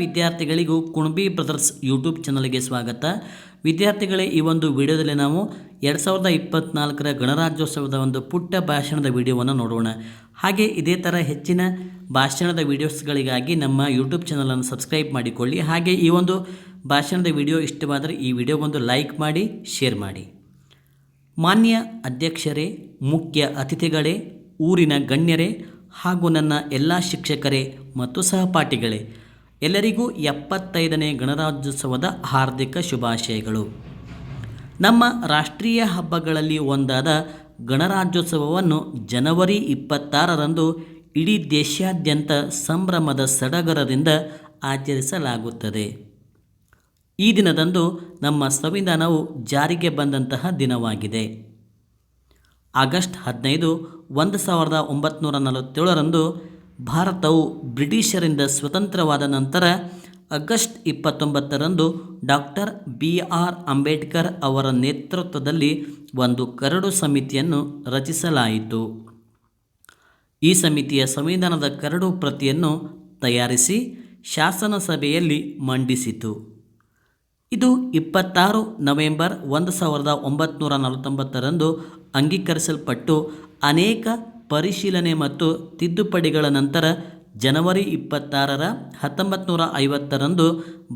ವಿದ್ಯಾರ್ಥಿಗಳಿಗೂ Kunbi brothers YouTube ಚಾನಲ್ಗೆ ಸ್ವಾಗತ. ವಿದ್ಯಾರ್ಥಿಗಳೇ, ಈ ಒಂದು ವಿಡಿಯೋದಲ್ಲಿ ನಾವು ಎರಡು ಸಾವಿರದ ಇಪ್ಪತ್ತ್ನಾಲ್ಕರ ಗಣರಾಜ್ಯೋತ್ಸವದ ಒಂದು ಪುಟ್ಟ ಭಾಷಣದ ವಿಡಿಯೋವನ್ನು ನೋಡೋಣ. ಹಾಗೆ ಇದೇ ಥರ ಹೆಚ್ಚಿನ ಭಾಷಣದ ವಿಡಿಯೋಸ್ಗಳಿಗಾಗಿ ನಮ್ಮ ಯೂಟ್ಯೂಬ್ ಚಾನಲನ್ನು ಸಬ್ಸ್ಕ್ರೈಬ್ ಮಾಡಿಕೊಳ್ಳಿ. ಹಾಗೆ ಈ ಒಂದು ಭಾಷಣದ ವಿಡಿಯೋ ಇಷ್ಟವಾದರೆ ಈ ವಿಡಿಯೋಗೊಂದು ಲೈಕ್ ಮಾಡಿ, ಶೇರ್ ಮಾಡಿ. ಮಾನ್ಯ ಅಧ್ಯಕ್ಷರೇ, ಮುಖ್ಯ ಅತಿಥಿಗಳೇ, ಊರಿನ ಗಣ್ಯರೇ ಹಾಗೂ ನನ್ನ ಎಲ್ಲ ಶಿಕ್ಷಕರೇ ಮತ್ತು ಸಹಪಾಠಿಗಳೇ ಎಲ್ಲರಿಗೂ ಎಪ್ಪತ್ತೈದನೇ ಗಣರಾಜ್ಯೋತ್ಸವದ ಹಾರ್ದಿಕ ಶುಭಾಶಯಗಳು. ನಮ್ಮ ರಾಷ್ಟ್ರೀಯ ಹಬ್ಬಗಳಲ್ಲಿ ಒಂದಾದ ಗಣರಾಜ್ಯೋತ್ಸವವನ್ನು ಜನವರಿ ಇಪ್ಪತ್ತಾರರಂದು ಇಡೀ ದೇಶಾದ್ಯಂತ ಸಂಭ್ರಮದ ಸಡಗರದಿಂದ ಆಚರಿಸಲಾಗುತ್ತದೆ. ಈ ದಿನದಂದು ನಮ್ಮ ಸಂವಿಧಾನವು ಜಾರಿಗೆ ಬಂದಂತಹ ದಿನವಾಗಿದೆ. ಆಗಸ್ಟ್ ಹದಿನೈದು, ಒಂದು ಸಾವಿರದ ಒಂಬತ್ನೂರ ನಲವತ್ತೇಳರಂದು ಭಾರತವು ಬ್ರಿಟಿಷರಿಂದ ಸ್ವತಂತ್ರವಾದ ನಂತರ ಆಗಸ್ಟ್ ಇಪ್ಪತ್ತೊಂಬತ್ತರಂದು ಡಾಕ್ಟರ್ ಬಿ ಆರ್ ಅಂಬೇಡ್ಕರ್ ಅವರ ನೇತೃತ್ವದಲ್ಲಿ ಒಂದು ಕರಡು ಸಮಿತಿಯನ್ನು ರಚಿಸಲಾಯಿತು. ಈ ಸಮಿತಿಯ ಸಂವಿಧಾನದ ಕರಡು ಪ್ರತಿಯನ್ನು ತಯಾರಿಸಿ ಶಾಸನ ಸಭೆಯಲ್ಲಿ ಮಂಡಿಸಿತು. ಇದು ಇಪ್ಪತ್ತಾರು ನವೆಂಬರ್ ಒಂದು ಸಾವಿರದ ಒಂಬತ್ನೂರ ನಲವತ್ತೊಂಬತ್ತರಂದು ಅಂಗೀಕರಿಸಲ್ಪಟ್ಟು ಅನೇಕ ಪರಿಶೀಲನೆ ಮತ್ತು ತಿದ್ದುಪಡಿಗಳ ನಂತರ ಜನವರಿ ಇಪ್ಪತ್ತಾರರ ಹತ್ತೊಂಬತ್ತು ನೂರ ಐವತ್ತರಂದು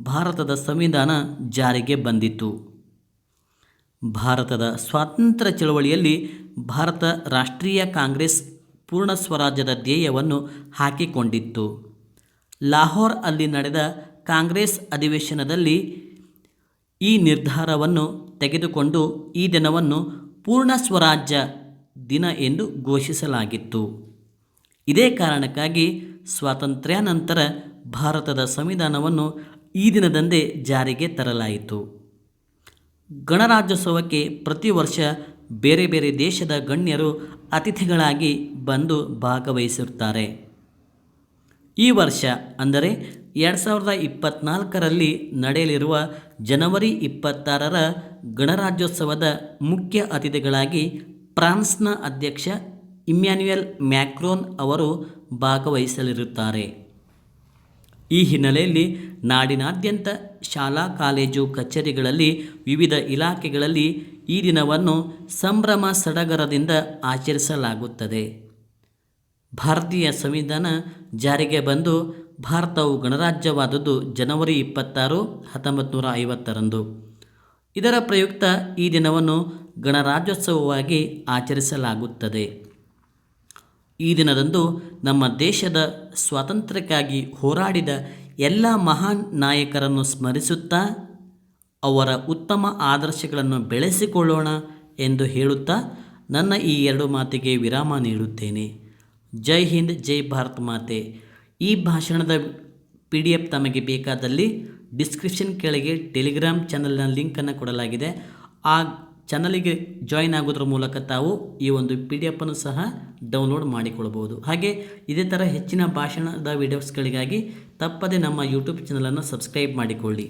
ಭಾರತದ ಸಂವಿಧಾನ ಜಾರಿಗೆ ಬಂದಿತು ಭಾರತದ ಸ್ವಾತಂತ್ರ್ಯ ಚಳವಳಿಯಲ್ಲಿ ಭಾರತ ರಾಷ್ಟ್ರೀಯ ಕಾಂಗ್ರೆಸ್ ಪೂರ್ಣ ಸ್ವರಾಜ್ಯದ ಧ್ಯೇಯವನ್ನು ಹಾಕಿಕೊಂಡಿತ್ತು. ಲಾಹೋರ್ ಅಲ್ಲಿ ನಡೆದ ಕಾಂಗ್ರೆಸ್ ಅಧಿವೇಶನದಲ್ಲಿ ಈ ನಿರ್ಧಾರವನ್ನು ತೆಗೆದುಕೊಂಡು ಈ ದಿನವನ್ನು ಪೂರ್ಣ ಸ್ವರಾಜ್ಯ ದಿನ ಎಂದು ಘೋಷಿಸಲಾಗಿತ್ತು. ಇದೇ ಕಾರಣಕ್ಕಾಗಿ ಸ್ವಾತಂತ್ರ್ಯಾನಂತರ ಭಾರತದ ಸಂವಿಧಾನವನ್ನು ಈ ದಿನದಂದೇ ಜಾರಿಗೆ ತರಲಾಯಿತು. ಗಣರಾಜ್ಯೋತ್ಸವಕ್ಕೆ ಪ್ರತಿ ವರ್ಷ ಬೇರೆ ಬೇರೆ ದೇಶದ ಗಣ್ಯರು ಅತಿಥಿಗಳಾಗಿ ಬಂದು ಭಾಗವಹಿಸಿರುತ್ತಾರೆ. ಈ ವರ್ಷ ಅಂದರೆ ಎರಡು ಸಾವಿರದ ಇಪ್ಪತ್ತ್ನಾಲ್ಕರಲ್ಲಿ ನಡೆಯಲಿರುವ ಜನವರಿ ಇಪ್ಪತ್ತಾರರ ಗಣರಾಜ್ಯೋತ್ಸವದ ಮುಖ್ಯ ಅತಿಥಿಗಳಾಗಿ ಫ್ರಾನ್ಸ್ನ ಅಧ್ಯಕ್ಷ ಇಮ್ಯಾನ್ಯುಯಲ್ ಮ್ಯಾಕ್ರೋನ್ ಅವರು ಭಾಗವಹಿಸಲಿರುತ್ತಾರೆ. ಈ ಹಿನ್ನೆಲೆಯಲ್ಲಿ ನಾಡಿನಾದ್ಯಂತ ಶಾಲಾ, ಕಾಲೇಜು, ಕಚೇರಿಗಳಲ್ಲಿ ವಿವಿಧ ಇಲಾಖೆಗಳಲ್ಲಿ ಈ ದಿನವನ್ನು ಸಂಭ್ರಮ ಸಡಗರದಿಂದ ಆಚರಿಸಲಾಗುತ್ತದೆ. ಭಾರತೀಯ ಸಂವಿಧಾನ ಜಾರಿಗೆ ಬಂದು ಭಾರತವು ಗಣರಾಜ್ಯವಾದದ್ದು ಜನವರಿ ಇಪ್ಪತ್ತಾರು, ಹತ್ತೊಂಬತ್ತು ನೂರ ಐವತ್ತರಂದು. ಇದರ ಪ್ರಯುಕ್ತ ಈ ದಿನವನ್ನು ಗಣರಾಜ್ಯೋತ್ಸವವಾಗಿ ಆಚರಿಸಲಾಗುತ್ತದೆ. ಈ ದಿನದಂದು ನಮ್ಮ ದೇಶದ ಸ್ವಾತಂತ್ರ್ಯಕ್ಕಾಗಿ ಹೋರಾಡಿದ ಎಲ್ಲ ಮಹಾನ್ ನಾಯಕರನ್ನು ಸ್ಮರಿಸುತ್ತಾ, ಅವರ ಉತ್ತಮ ಆದರ್ಶಗಳನ್ನು ಬೆಳೆಸಿಕೊಳ್ಳೋಣ ಎಂದು ಹೇಳುತ್ತಾ ನನ್ನ ಈ ಎರಡು ಮಾತಿಗೆ ವಿರಾಮ ನೀಡುತ್ತೇನೆ. ಜೈ ಹಿಂದ್, ಜೈ ಭಾರತ್ ಮಾತೆ. ಈ ಭಾಷಣದ ಪಿ ಡಿ ಎಫ್ ತಮಗೆ ಬೇಕಾದಲ್ಲಿ ಡಿಸ್ಕ್ರಿಪ್ಷನ್ ಕೆಳಗೆ ಟೆಲಿಗ್ರಾಮ್ ಚಾನಲ್ನ ಲಿಂಕನ್ನು ಕೊಡಲಾಗಿದೆ. ಆ ಚಾನಲಿಗೆ ಜಾಯಿನ್ ಆಗೋದ್ರ ಮೂಲಕ ತಾವು ಈ ಒಂದು ಪಿ ಡಿ ಎಫನ್ನು ಸಹ ಡೌನ್ಲೋಡ್ ಮಾಡಿಕೊಳ್ಬೋದು ಹಾಗೆ ಇದೇ ಥರ ಹೆಚ್ಚಿನ ಭಾಷಣದ ವಿಡಿಯೋಸ್ಗಳಿಗಾಗಿ ತಪ್ಪದೇ ನಮ್ಮ ಯೂಟ್ಯೂಬ್ ಚಾನಲನ್ನು ಸಬ್ಸ್ಕ್ರೈಬ್ ಮಾಡಿಕೊಳ್ಳಿ.